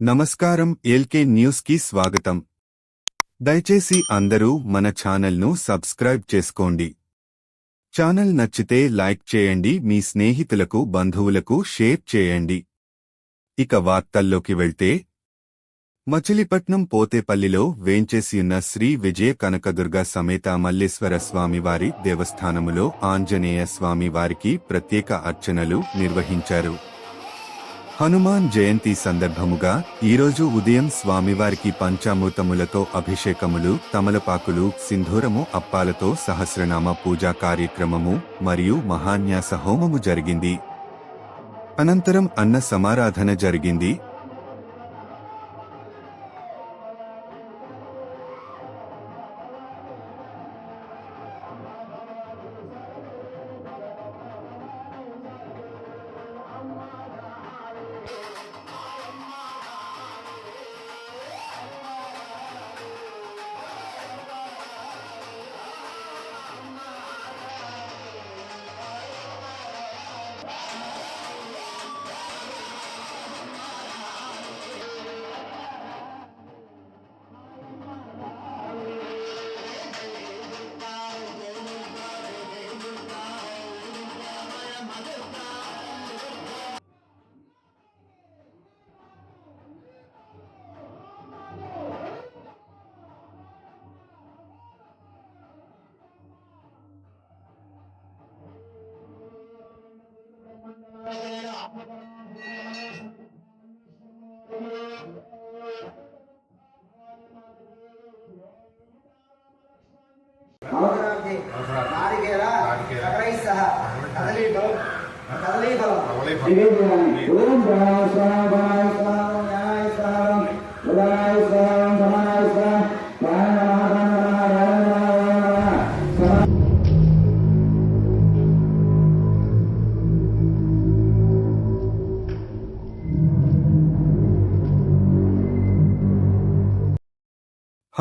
నమస్కారం ఎల్కే న్యూస్కి స్వాగతం. దయచేసి అందరూ మన ఛానల్ను సబ్స్క్రైబ్ చేసుకోండి. ఛానల్ నచ్చితే లైక్ చేయండి మీ స్నేహితులకు బంధువులకు షేర్ చేయండి. ఇక వార్తల్లోకి వెళ్తే మచిలీపట్నం పోతేపల్లిలో వేంచేసియున్న శ్రీ విజయ కనకదుర్గ సమేత మల్లేశ్వర స్వామివారి దేవస్థానములో ఆంజనేయ స్వామివారికి ప్రత్యేక అర్చనలు నిర్వహించారు. హనుమాన్ జయంతి సందర్భముగా ఈరోజు ఉదయం స్వామివారికి పంచామృతములతో అభిషేకములు తమలపాకులు సింధూరము అప్పాలతో సహస్రనామ పూజా కార్యక్రమము మరియు మహాన్యాస హోమము జరిగింది. అనంతరం అన్న సమారాధన జరిగింది.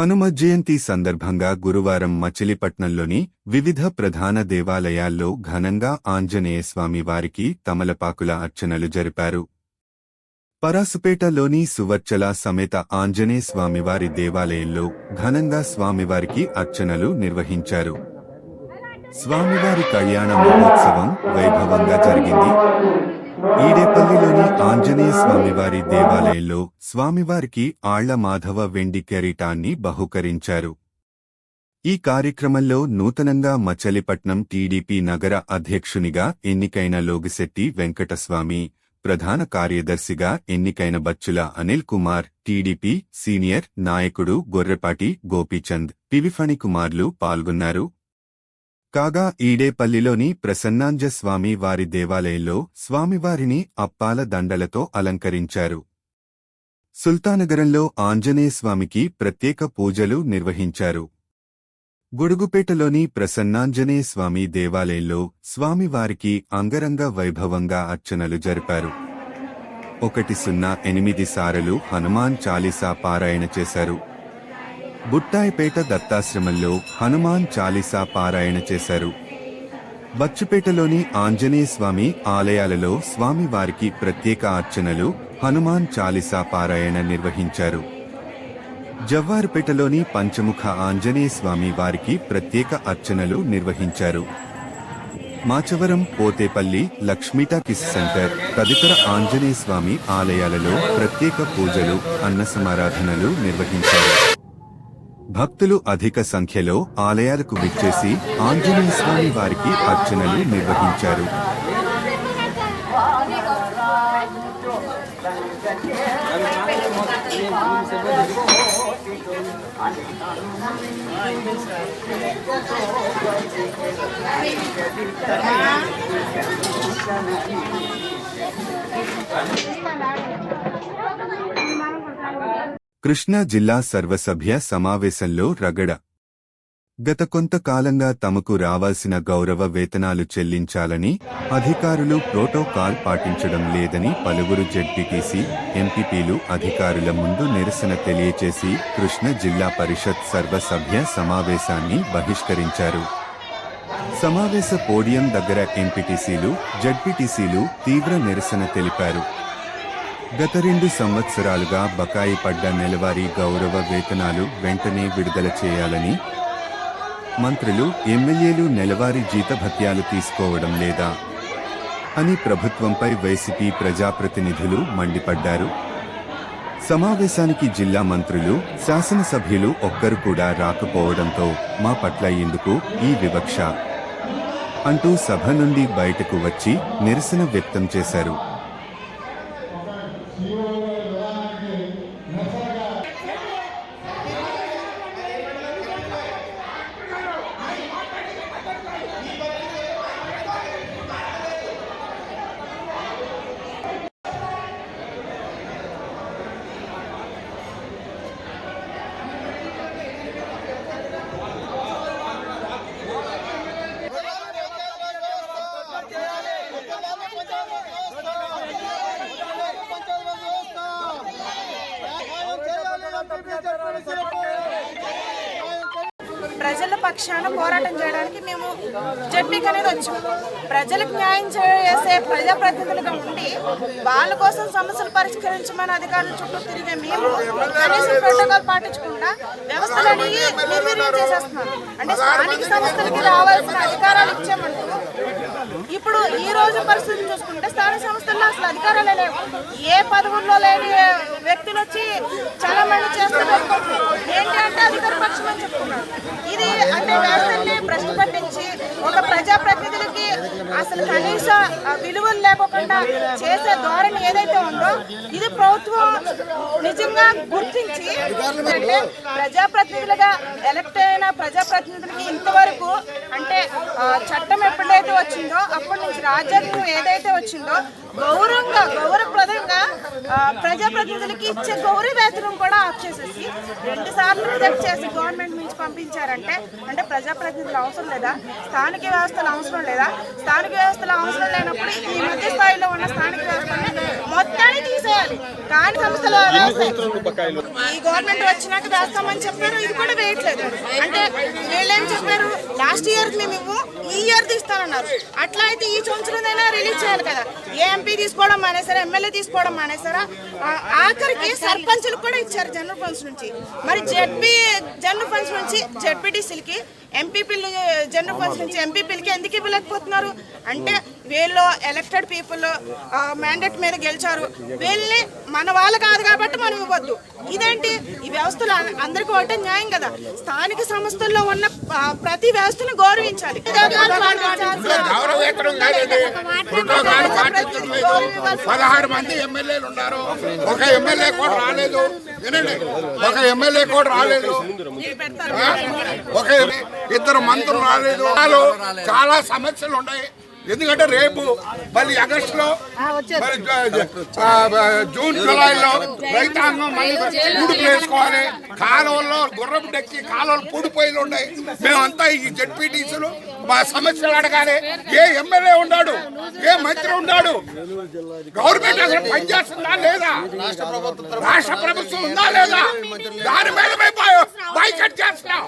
హనుమ జయంతి సందర్భంగా గురువారం మచిలీపట్నంలోని వివిధ ప్రధాన దేవాలయాల్లో ఘనంగా ఆంజనేయ స్వామి వారికి తమలపాకుల అర్చనలు జరిపారు. పరాసుపేటలోని సువర్చల సమేత ఆంజనేయ స్వామివారి దేవాలయంలో ఘనంగా స్వామివారికి అర్చనలు నిర్వహించారు. స్వామివారి కళ్యాణ మహోత్సవం వైభవంగా జరిగింది. ఈడేపల్లిలోని ఆంజనేయ స్వామివారి దేవాలయంలో స్వామివారికి ఆళ్ళ మాధవ వెండి కెరీటాన్ని బహుకరించారు. ఈ కార్యక్రమంలో నూతనంగా మచలిపట్నం టీడీపీ నగర అధ్యక్షునిగా ఎన్నికైన లోగిశెట్టి వెంకటస్వామి ప్రధాన కార్యదర్శిగా ఎన్నికైన బచ్చుల అనిల్ కుమార్ టీడీపీ సీనియర్ నాయకుడు గొర్రెపాటి గోపీచంద్ పివిఫణి కుమార్లు పాల్గొన్నారు. కాగా ఈడేపల్లిలోని ప్రసన్నాంజ స్వామి వారి దేవాలయంలో స్వామివారిని అప్పాల దండలతో అలంకరించారు. సుల్తానగరంలో ఆంజనేయస్వామికి ప్రత్యేక పూజలు నిర్వహించారు. గొడుగుపేటలోని ప్రసన్నాంజనేయస్వామి దేవాలయంలో స్వామివారికి అంగరంగ వైభవంగా అర్చనలు జరిపారు. ఒకటి సున్నా ఎనిమిది సారలు హనుమాన్ చాలీసా పారాయణ చేశారు. బుట్టాయిపేట దత్తాశ్రమంలో హనుమాన్ చాలీసా పారాయణ చేశారు. బచ్చుపేటలోని ఆంజనేయ స్వామి ఆలయాలలో స్వామివారికి ప్రత్యేక అర్చనలు హనుమాన్ చాలీసా పారాయణ నిర్వహించారు. జవ్వారుపేటలోని పంచముఖ ఆంజనేయ స్వామి వారికి ప్రత్యేక అర్చనలు నిర్వహించారు. మాచవరం పోతేపల్లి లక్ష్మీటా కిస్ సెంటర్ తదితర ఆంజనేయ స్వామి ఆలయాలలో ప్రత్యేక పూజలు అన్న సమారాధనలు నిర్వహించారు. భక్తులు అధిక సంఖ్యలో ఆలయాలకు విచ్చేసి ఆంజనేయ స్వామి వారికి అర్చనలు నిర్వహించారు. కృష్ణా జిల్లా సర్వసభ్య సమావేశంలో రగడ. గత కొంతకాలంగా తమకు రావాల్సిన గౌరవ వేతనాలు చెల్లించాలని అధికారులు ప్రోటోకాల్ పాటించడం లేదని పలువురు జెడ్పీటీసీ ఎంపీపీలు అధికారుల ముందు నిరసన తెలియచేసి కృష్ణ జిల్లా పరిషత్ సర్వసభ్య సమావేశాన్ని బహిష్కరించారు. సమావేశ పోడియం దగ్గర ఎంపీటీసీలు జడ్పీటీసీలు తీవ్ర నిరసన తెలిపారు. గత రెండు సంవత్సరాలుగా బకాయి పడ్డ నెలవారీ గౌరవ వేతనాలు వెంటనే విడుదల చేయాలని మంత్రులు ఎమ్మెల్యేలు నెలవారీ జీతభత్యాలు తీసుకోవడం లేదా అని ప్రభుత్వంపై వైసీపీ ప్రజాప్రతినిధులు మండిపడ్డారు. సమావేశానికి జిల్లా మంత్రులు శాసనసభ్యులు ఒక్కరు కూడా రాకపోవడంతో మా పట్ల ఎందుకు ఈ వివక్ష అంటూ సభ నుండి బయటకు వచ్చి నిరసన వ్యక్తం చేశారు. పక్షాన పోరాటం చేయడానికి మేము జడ్పీకి అనేది వచ్చాము ప్రజలకు న్యాయం చేసే ప్రజాప్రతినిధులుగా ఉండి వాళ్ళ కోసం సమస్యలు పరిష్కరించమని అధికారుల చుట్టూ తిరిగే మేము కనీసం ప్రోటోకాల్ పాటించకుండా వ్యవస్థలు అనేవి నిర్వీర్యం చేసేస్తున్నాం. అంటే స్థానిక సంస్థలకి రావాల్సిన అధికారాలు ఇచ్చామంటూ ఇప్పుడు ఈ రోజు పరిస్థితిని చూసుకుంటే స్థానిక సంస్థల్లో అసలు అధికారాలే లేవు. ఏ పదవుల్లో లేని వ్యక్తులు వచ్చి చాలా మంది చేస్తున్నారు. ఏంటి అంటే అధికార పక్షం అని చెప్తున్నారు. ఇది అంటే వ్యవస్థల్ని ప్రశ్న పట్టించి ఒక ప్రజాప్రతినిధులకి అసలు కనీస విలువలు లేకోకుండా చేసే ధోరణి ఏదైతే ఉందో ఇది ప్రభుత్వం నిజంగా గుర్తించి అంటే ప్రజాప్రతినిధులుగా ఎలక్ట్ అయిన ప్రజాప్రతినిధులకి ఇంతవరకు అంటే చట్టం ఎప్పుడైతే వచ్చిందో అప్పటి నుంచి రాజ్యాంగం ఏదైతే వచ్చిందో గౌరవంగా గౌరవప్రదంగా ప్రజాప్రతినిధులకి ఇచ్చే గౌరవ వేతనం కూడా ఆఫ్ చేసేసి రెండు సార్లు రిజెక్ట్ చేసి గవర్నమెంట్ నుంచి పంపించారంటే అంటే ప్రజాప్రతినిధులు అవసరం లేదా? స్థానిక వ్యవస్థలు అవసరం లేదా? స్థానిక వ్యవస్థలు అవసరం లేనప్పుడు ఈ మధ్య స్థాయిలో ఉన్న స్థానిక వ్యవస్థని మొత్తాన్ని తీసేయాలి. కానీ సంస్థల ఈ గవర్నమెంట్ వచ్చినాక వేస్తామని చెప్పారు ఇది కూడా వేయట్లేదు. అంటే వీళ్ళేం చెప్పారు? లాస్ట్ ఇయర్ మేము ఈ ఇయర్ తీస్తానన్నారు అట్లా అయితే ఈ సంవత్సరం రిలీజ్ చేయాలి కదా. ఏం ఎంపీ తీసుకోవడం మానేసారా ఎమ్మెల్యే తీసుకోవడం మానేసారా ఆఖరికి సర్పంచులు కూడా ఇచ్చారు జనరల్ ఫండ్స్ నుంచి. మరి జెడ్పీ జనరల్ ఫండ్స్ నుంచి జెడ్పీటీసీలకి ఎంపీపీలు జనరల్ ఫండ్స్ నుంచి ఎంపీపీలకి ఎందుకు ఇవ్వలేకపోతున్నారు? అంటే వీళ్ళు ఎలక్టెడ్ పీపుల్ మ్యాండేట్ మీద గెలిచారు. వీళ్ళని మన వాళ్ళు కాదు కాబట్టి మనం ఇవ్వద్దు. ఇదేంటి? ఈ వ్యవస్థలు అందరికీ ఒకటే న్యాయం కదా. స్థానిక సంస్థల్లో ఉన్న ప్రతి వ్యవస్థను గౌరవించాలి. పదహారు మంది ఎమ్మెల్యేలు ఉన్నారు. ఒక ఎమ్మెల్యే కూడా రాలేదు. వినండి. ఒక ఎమ్మెల్యే కూడా రాలేదు. ఒక ఇద్దరు మంత్రులు రాలేదు. చాలా సమస్యలు ఉన్నాయి. ఎందుకంటే రేపు మళ్ళీ ఆగస్టులో మరి జ- ఆ, జూన్ జూలైలో రైతాంగం మళ్ళీ పూడుపు వేసుకోవాలి కాలువల్లో గుర్రపు డెక్కి కాలువలు పూడిపోయిలు ఉన్నాయి. మేమంతా ఈ జడ్పీటీసీలు మా సమస్యలు అడగాలి. ఏ ఎమ్మెల్యే ఉన్నాడు? ఏ మంత్రి ఉన్నాడు? గవర్నమెంట్ అసలు పనిచేస్తుందా లేదా? రాష్ట్ర ప్రభుత్వం ఉందా లేదా? దాని మీద మేము బైకట్ చేస్తున్నాం.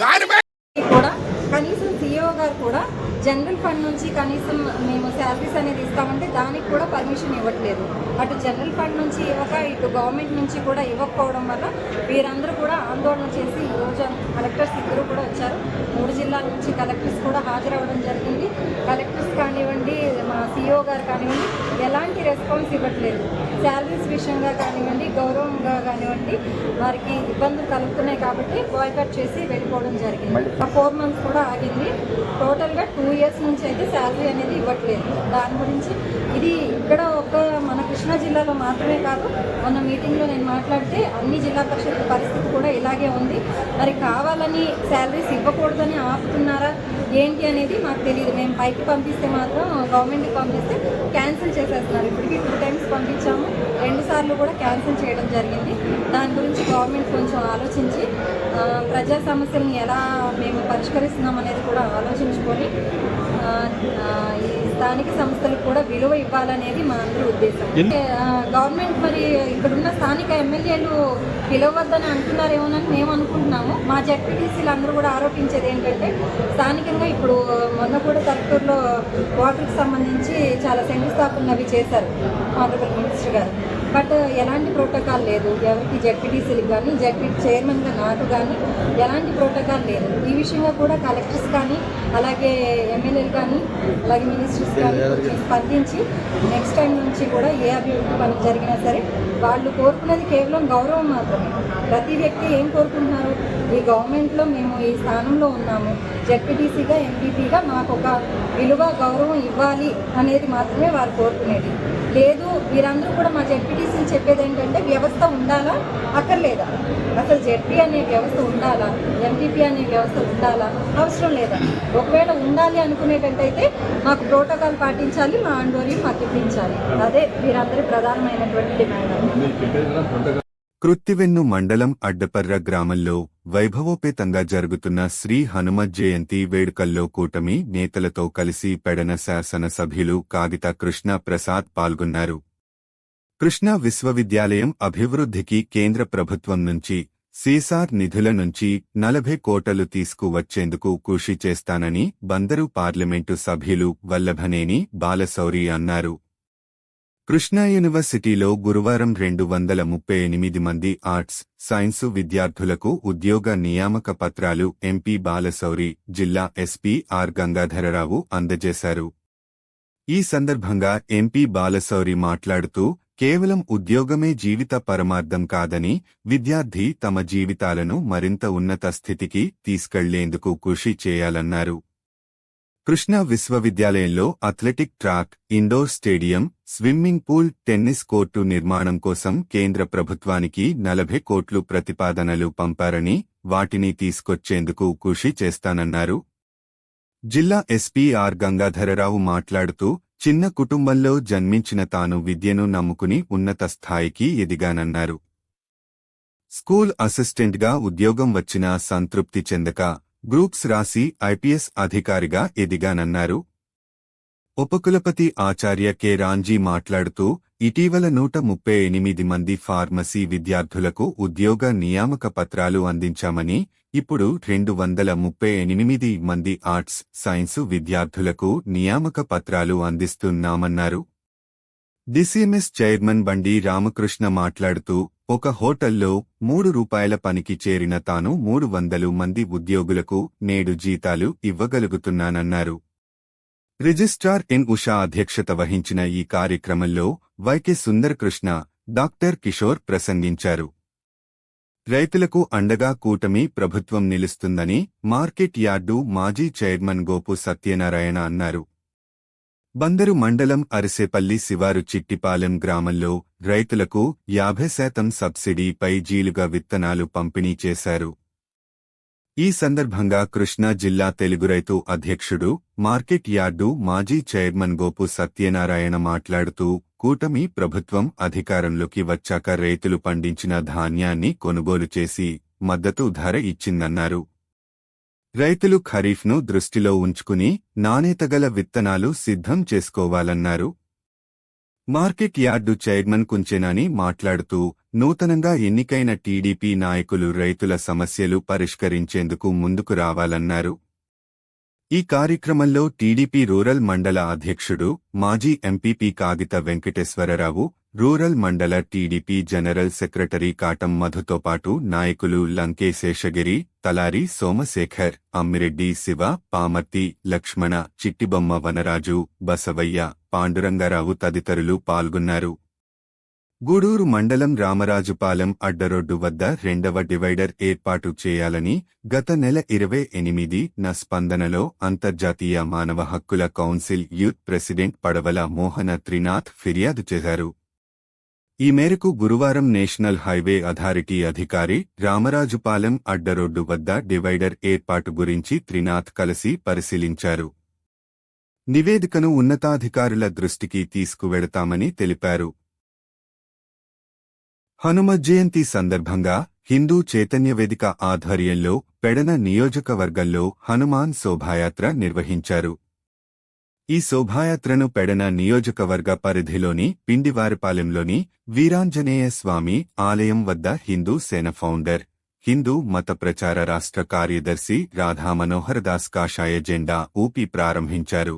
దాని మీద కూడా కనీసం సిఇఓ గారు కూడా జనరల్ ఫండ్ నుంచి కనీసం మేము శాలరీస్ అనేది ఇస్తామంటే దానికి కూడా పర్మిషన్ ఇవ్వట్లేదు. అటు జనరల్ ఫండ్ నుంచి ఇవ్వక ఇటు గవర్నమెంట్ నుంచి కూడా ఇవ్వకపోవడం వల్ల వీరందరూ కూడా ఆందోళన చేసి ఈరోజు కలెక్టర్స్ ఇద్దరు కూడా వచ్చారు. మూడు జిల్లాల నుంచి కలెక్టర్స్ కూడా హాజరవ్వడం జరిగింది. కలెక్టర్స్ కానివ్వండి మా సిఇఓ గారు కానివ్వండి ఎలాంటి రెస్పాన్స్ ఇవ్వట్లేదు. శాలరీస్ విషయంగా కానివ్వండి గౌరవంగా కానివ్వండి వారికి ఇబ్బందులు కలుగుతున్నాయి కాబట్టి బాయ్కట్ చేసి వెళ్ళిపోవడం జరిగింది. ఆ ఫోర్ మంత్స్ కూడా ఆగింది. టోటల్గా టూ ఇయర్స్ నుంచి అయితే శాలరీ అనేది ఇవ్వట్లేదు. దాని గురించి ఇది ఇక్కడ మన కృష్ణా జిల్లాలో మాత్రమే కాదు మొన్న మీటింగ్లో నేను మాట్లాడితే అన్ని జిల్లా పరిషత్ పరిస్థితి కూడా ఇలాగే ఉంది. మరి కావాలని శాలరీస్ ఇవ్వకూడదని ఆపుతున్నారా ఏంటి అనేది మాకు తెలియదు మేము పైకి పంపిస్తే మాత్రం గవర్నమెంట్కి పంపిస్తే క్యాన్సిల్ చేసేస్తున్నారు. ఇప్పటికీ టూ టైమ్స్ పంపించాము. రెండు సార్లు కూడా క్యాన్సిల్ చేయడం జరిగింది. దాని గురించి గవర్నమెంట్ కొంచెం ఆలోచించి ప్రజా సమస్యలను ఎలా మేము పరిష్కరిస్తున్నాం అనేది కూడా ఆలోచించుకొని ఈ స్థానిక సంస్థలకు కూడా విలువ ఇవ్వాలనేది మా అందరి ఉద్దేశం. గవర్నమెంట్ మరి ఇక్కడున్న స్థానిక ఎమ్మెల్యేలు పిలవద్దని అంటున్నారేమోనని మేము అనుకుంటున్నాము. మా జడ్పీటీసీలు అందరూ కూడా ఆరోపించేది ఏంటంటే స్థానికంగా ఇప్పుడు మొన్న కూడా తక్కువలో వాటర్కి సంబంధించి చాలా శంకుస్థాపనలు అవి చేశారు ఆనరబుల్ మినిస్టర్ గారు. బట్ ఎలాంటి ప్రోటోకాల్ లేదు. ఎవరికి జడ్పీటీసీలకు కానీ జడ్పీ చైర్మన్గా నాకు కానీ ఎలాంటి ప్రోటోకాల్ లేదు. ఈ విషయంగా కూడా కలెక్టర్స్ కానీ అలాగే ఎమ్మెల్యేలు కానీ అలాగే మినిస్టర్స్ కానీ స్పందించి నెక్స్ట్ టైం నుంచి కూడా ఏ అభివృద్ధి పని జరిగినా సరే వాళ్ళు కోరుకున్నది కేవలం గౌరవం మాత్రమే. ప్రతి వ్యక్తి ఏం కోరుకుంటున్నారు ఈ గవర్నమెంట్లో మేము ఈ స్థానంలో ఉన్నాము. జడ్పీటీసీగా ఎంపీపీగా మాకు ఒక విలువ గౌరవం ఇవ్వాలి అనేది మాత్రమే వారు కోరుకునేది. లేదు వీరందరూ కూడా మా జడ్పీటీసీలు చెప్పేది ఏంటంటే వ్యవస్థ ఉండాలా? అక్కర్లేదా? అసలు జడ్పీ అనే వ్యవస్థ ఉండాలా? ఎంపీపీ అనే వ్యవస్థ ఉండాలా? అవసరం లేదా? ఒకవేళ ఉండాలి అనుకునేటట్టయితే మాకు ప్రోటోకాల్ పాటించాలి మా ఆండోరియం మాకు ఇప్పించాలి. అదే వీరందరి ప్రధానమైనటువంటి డిమాండ్. కృత్తివెన్ను మండలం అడ్డపర్ర గ్రామంలో వైభవోపేతంగా జరుగుతున్న శ్రీ హనుమ జయంతి వేడుకల్లో కూటమి నేతలతో కలిసి పెడన శాసనసభ్యులు కాగిత కృష్ణ ప్రసాద్ పాల్గొన్నారు. కృష్ణా విశ్వవిద్యాలయం అభివృద్ధికి కేంద్ర ప్రభుత్వం నుంచి సీసార్ నిధుల నుంచి నలభై కోటలు తీసుకువచ్చేందుకు కృషి చేస్తానని బందరు పార్లమెంటు సభ్యులు వల్లభనేని బాలశౌరి అన్నారు. కృష్ణా యూనివర్సిటీలో గురువారం రెండు వందల ముప్పై ఎనిమిది మంది ఆర్ట్స్ సైన్సు విద్యార్థులకు ఉద్యోగ నియామక పత్రాలు ఎంపీ బాలశౌరి జిల్లా ఎస్పీ ఆర్ గంగాధరరావు అందజేశారు. ఈ సందర్భంగా ఎంపీ బాలశౌరి మాట్లాడుతూ కేవలం ఉద్యోగమే జీవిత పరమార్థం కాదని విద్యార్థి తమ జీవితాలను మరింత ఉన్నత స్థితికి తీసుకెళ్ళేందుకు కృషి చేయాలన్నారు. కృష్ణా విశ్వవిద్యాలయంలో athletic track indoor stadium swimming pool tennis court నిర్మాణం కోసం కేంద్ర ప్రభుత్వానికి నలభై కోట్లు ప్రతిపాదనలు పంపారని వాటిని తీసుకొచ్చేందుకు కృషి చేస్తానన్నారు. జిల్లా ఎస్పీ ఆర్ గంగాధరరావు మాట్లాడుతూ చిన్న కుటుంబంలో జన్మించిన తాను విద్యను నమ్ముకుని ఉన్నత స్థాయికి ఎదిగానన్నారు. స్కూల్ అసిస్టెంట్గా ఉద్యోగం వచ్చినా సంతృప్తి చెందక గ్రూప్స్ రాసి ఐపీఎస్ అధికారిగా ఎదిగానన్నారు ఉపకులపతి ఆచార్య కె. రాంజీ మాట్లాడుతూ ఇటీవల నూట ముప్పై ఎనిమిది మంది ఫార్మసీ విద్యార్థులకు ఉద్యోగ నియామక పత్రాలు అందించామని ఇప్పుడు రెండు వందల ముప్పై ఎనిమిది మంది ఆర్ట్స్ సైన్సు విద్యార్థులకు నియామక పత్రాలు అందిస్తున్నామన్నారు. డిసిఎంఎస్ చైర్మన్ బండి రామకృష్ణ మాట్లాడుతూ ఒక హోటల్లో మూడు రూపాయల పనికి చేరిన తాను మూడు వందలు మంది ఉద్యోగులకు నేడు జీతాలు ఇవ్వగలుగుతున్నానన్నారు. రిజిస్ట్రార్ ఎన్ ఉషా అధ్యక్షత వహించిన ఈ కార్యక్రమంలో వైకె సుందరకృష్ణ డాక్టర్ కిషోర్ ప్రసంగించారు. రైతులకు అండగా కూటమి ప్రభుత్వం నిలుస్తుందని మార్కెట్ యార్డు మాజీ చైర్మన్ గోపు సత్యనారాయణ అన్నారు. బందరు మండలం అరిసేపల్లి శివారు చిట్టిపాలెం గ్రామంలో రైతులకు యాభై శాతం సబ్సిడీపై జీలుగా విత్తనాలు పంపిణీ చేశారు. ఈ సందర్భంగా కృష్ణా జిల్లా తెలుగు రైతు అధ్యక్షుడు మార్కెట్ యార్డు మాజీ చైర్మన్ గోపు సత్యనారాయణ మాట్లాడుతూ కూటమి ప్రభుత్వం అధికారంలోకి వచ్చాక రైతులు పండించిన ధాన్యాన్ని కొనుగోలు చేసి మద్దతు ధర ఇచ్చిందన్నారు. రైతులు ఖరీఫ్ను దృష్టిలో ఉంచుకుని నాణ్యతగల విత్తనాలు సిద్ధం చేసుకోవాలన్నారు. మార్కెట్ యార్డు చైర్మన్ కుంచెనాని మాట్లాడుతూ నూతనంగా ఎన్నికైన టీడీపీ నాయకులు రైతుల సమస్యలు పరిష్కరించేందుకు ముందుకు రావాలన్నారు. ఈ కార్యక్రమంలో టీడీపీ రూరల్ మండల అధ్యక్షుడు మాజీ ఎంపీపీ కాగిత వెంకటేశ్వరరావు రూరల్ మండల టీడీపీ జనరల్ సెక్రటరీ కాటం మధుతో పాటు నాయకులు లంకే శేషగిరి తలారి సోమశేఖర్ అమ్మిరెడ్డి శివ పామర్తి లక్ష్మణ చిట్టిబొమ్మ వనరాజు బసవయ్య పాండురంగారావు తదితరులు పాల్గొన్నారు. గూడూరు మండలం రామరాజుపాలెం అడ్డరోడ్డు వద్ద రెండవ డివైడర్ ఏర్పాటు చేయాలని గత నెల ఇరవై ఎనిమిది న స్పందనలో అంతర్జాతీయ మానవ హక్కుల కౌన్సిల్ యూత్ ప్రెసిడెంట్ పడవల మోహన త్రినాథ్ ఫిర్యాదు చేశారు. ఈ మేరకు గురువారం నేషనల్ హైవే అథారిటీ అధికారి రామరాజుపాలెం అడ్డరోడ్డు వద్ద డివైడర్ ఏర్పాటు గురించి త్రినాథ్ కలిసి పరిశీలించారు. నివేదికను ఉన్నతాధికారుల దృష్టికి తీసుకువెడతామని తెలిపారు. హనుమ జయంతి సందర్భంగా హిందూ చైతన్యవేదిక ఆధ్వర్యంలో పెడన నియోజకవర్గంలో హనుమాన్ శోభాయాత్ర నిర్వహించారు. ఈ శోభాయాత్రను పెడన నియోజకవర్గ పరిధిలోని పిండివారిపాలెంలోని వీరాంజనేయ స్వామి ఆలయం వద్ద హిందూ సేన ఫౌండర్ హిందూ మత ప్రచార రాష్ట్ర కార్యదర్శి రాధా మనోహర్ దాస్ కాషాయ జెండా ఊపి ప్రారంభించారు.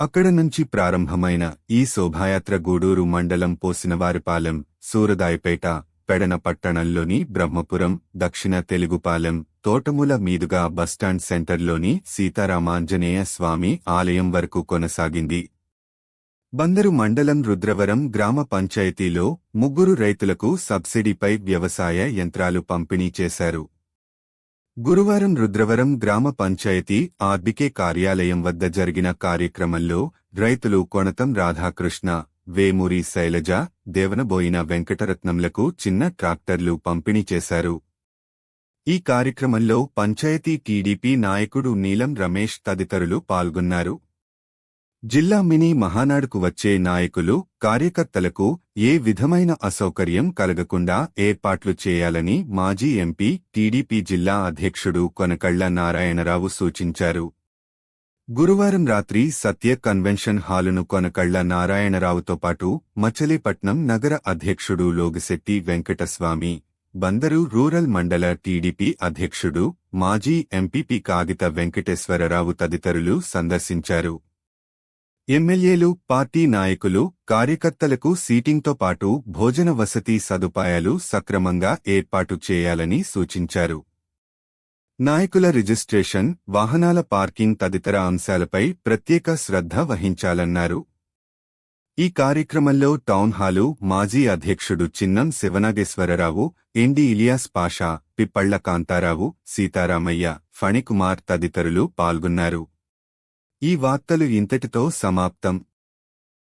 అక్కడ నుంచి ప్రారంభమైన ఈ శోభాయాత్ర గూడూరు మండలం పోసినవారిపాలెం సూరదాయపేట పెడన పట్టణంలోని బ్రహ్మపురం దక్షిణ తెలుగుపాలెం తోటముల మీదుగా బస్టాండ్ సెంటర్లోని సీతారామాంజనేయ స్వామి ఆలయం వరకు కొనసాగింది. బందరు మండలం రుద్రవరం గ్రామ పంచాయతీలో ముగ్గురు రైతులకు సబ్సిడీపై వ్యవసాయ యంత్రాలు పంపిణీ చేశారు. గురువారం రుద్రవరం గ్రామ పంచాయతీ ఆర్బికే కార్యాలయం వద్ద జరిగిన కార్యక్రమంలో రైతులు కొణతం రాధాకృష్ణ వేమూరి శైలజ దేవనబోయిన వెంకటరత్నంలకు చిన్న ట్రాక్టర్లు పంపిణీ చేశారు. ఈ కార్యక్రమంలో పంచాయతీ టీడీపీ నాయకుడు నీలం రమేష్ తదితరులు పాల్గొన్నారు. జిల్లా మినీ మహానాడుకు వచ్చే నాయకులు కార్యకర్తలకు ఏ విధమైన అసౌకర్యం కలగకుండా ఏర్పాట్లు చేయాలని మాజీ ఎంపీ టీడీపీ జిల్లా అధ్యక్షుడు కొనకళ్ళ నారాయణరావు సూచించారు. గురువారం రాత్రి సత్య కన్వెన్షన్ హాలును కొనకళ్ళ నారాయణరావుతో పాటు మచిలీపట్నం నగర అధ్యక్షుడు లోగిశెట్టి వెంకటస్వామి బందరు రూరల్ మండల టీడీపీ అధ్యక్షుడు మాజీ ఎంపీపీ కాగిత వెంకటేశ్వరరావు తదితరులు సందర్శించారు. ఎమ్మెల్యేలు పార్టీ నాయకులు కార్యకర్తలకు సీటింగ్తో పాటు భోజన వసతి సదుపాయాలు సక్రమంగా ఏర్పాటు చేయాలని సూచించారు. నాయకుల రిజిస్ట్రేషన్ వాహనాల పార్కింగ్ తదితర అంశాలపై ప్రత్యేక శ్రద్ధ వహించాలన్నారు. ఈ కార్యక్రమంలో టౌన్ హాలు మాజీ అధ్యక్షుడు చిన్నం శివనాగేశ్వరరావు ఎండి ఇలియాస్ పాషా పిప్పళ్ళ కాంతారావు సీతారామయ్య ఫణికుమార్ తదితరులు పాల్గొన్నారు. ఈ వార్తలు ఇంతటితో సమాప్తం.